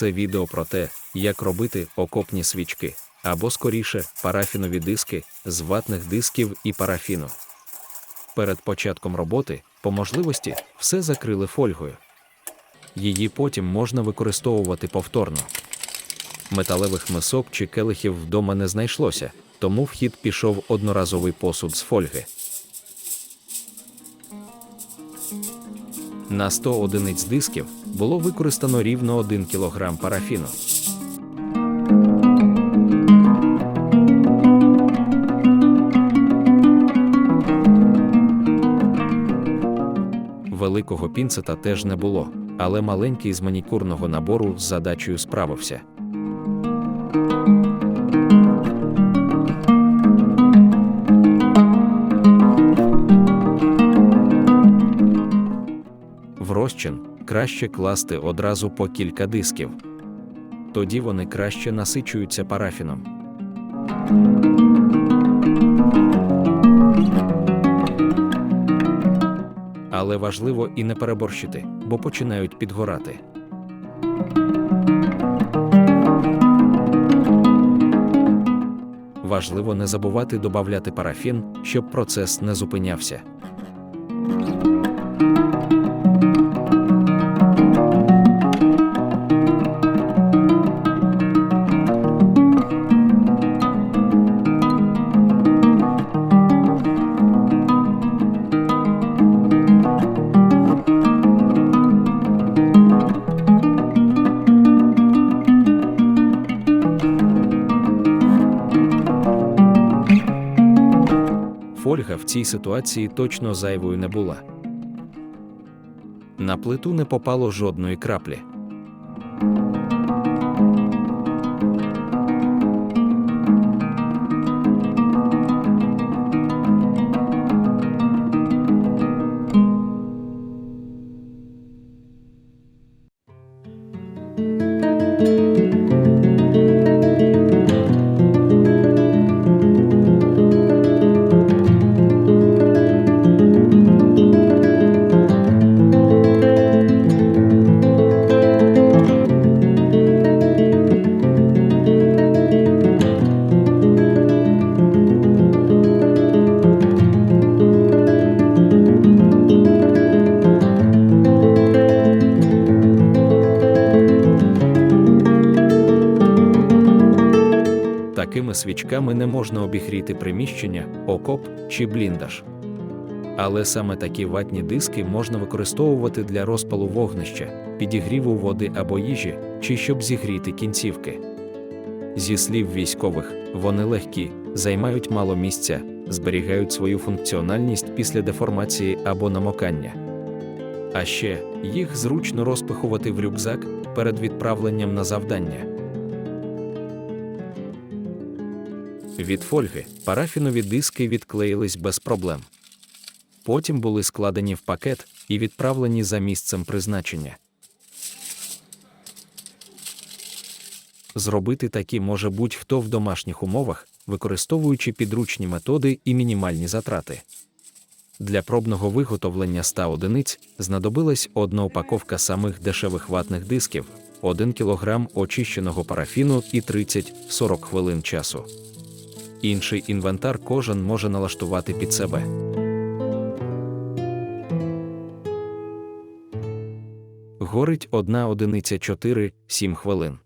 Це відео про те, як робити окопні свічки, або скоріше парафінові диски з ватних дисків і парафіну. Перед початком роботи, по можливості, все закрили фольгою. Її потім можна використовувати повторно. Металевих мисок чи келихів вдома не знайшлося, тому в хід пішов одноразовий посуд з фольги. На 100 одиниць дисків було використано рівно 1 кг парафіну. Великого пінцета теж не було, але маленький з манікюрного набору з задачею справився. Розчин краще класти одразу по кілька дисків. Тоді вони краще насичуються парафіном. Але важливо і не переборщити, бо починають підгорати. Важливо не забувати додавати парафін, щоб процес не зупинявся. Фольга в цій ситуації точно зайвою не була. На плиту не попало жодної краплі. Такими свічками не можна обігріти приміщення, окоп чи бліндаж. Але саме такі ватні диски можна використовувати для розпалу вогнища, підігріву води або їжі, чи щоб зігріти кінцівки. Зі слів військових, вони легкі, займають мало місця, зберігають свою функціональність після деформації або намокання. А ще їх зручно розпихувати в рюкзак перед відправленням на завдання. Від фольги парафінові диски відклеїлись без проблем. Потім були складені в пакет і відправлені за місцем призначення. Зробити такі може будь-хто в домашніх умовах, використовуючи підручні методи і мінімальні затрати. Для пробного виготовлення 100 одиниць знадобилась одна упаковка самих дешевих ватних дисків, 1 кг очищеного парафіну і 30-40 хвилин часу. Інший інвентар кожен може налаштувати під себе. Горить одна одиниця 4-7 хвилин.